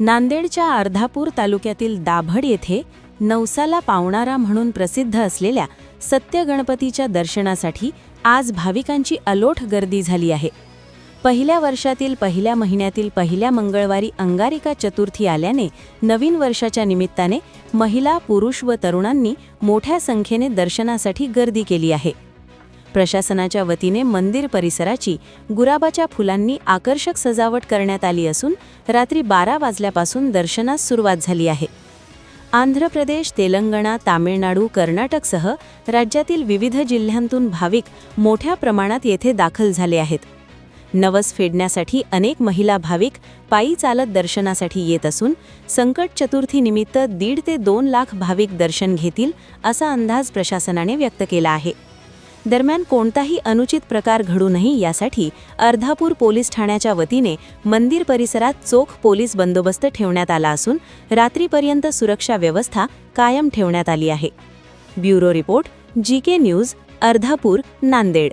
नांदेडच्या अर्धापूर तालुक्यातील दाभड येथे नवसाला पावणारा म्हणून प्रसिद्ध असलेल्या सत्य गणपतीच्या दर्शनासाठी आज भाविकांची अलोट गर्दी झाली आहे. पहिल्या वर्षातील पहिल्या महिन्यातील पहिल्या मंगळवारी अंगारिका चतुर्थी आल्याने नवीन वर्षाच्या निमित्ताने महिला पुरुष व तरुणांनी मोठ्या संख्येने दर्शनासाठी गर्दी केली आहे. प्रशासनाच्या वतीने मंदिर परिसराची गुलाबाच्या फुलांनी आकर्षक सजावट करण्यात आली असून रात्री बारा वाजल्यापासून दर्शनास सुरुवात झाली आहे. आंध्र प्रदेश तेलंगणा तामिळनाडू कर्नाटकसह राज्यातील विविध जिल्ह्यांतून भाविक मोठ्या प्रमाणात येथे दाखल झाले आहेत. नवस फेडण्यासाठी अनेक महिला भाविक पायी चालत दर्शनासाठी येत असून संकट चतुर्थीनिमित्त दीड ते दोन लाख भाविक दर्शन घेतील असा अंदाज प्रशासनाने व्यक्त केला आहे. दरम्यान कोणताही अनुचित प्रकार घडू नये यासाठी अर्धापूर पोलीस ठाण्याच्या वतीने मंदिर परिसरात चोख पोलीस बंदोबस्त ठेवण्यात आला असून रात्रीपर्यंत सुरक्षा व्यवस्था कायम ठेवण्यात आली आहे. Bureau report G K news Ardhapur Nanded.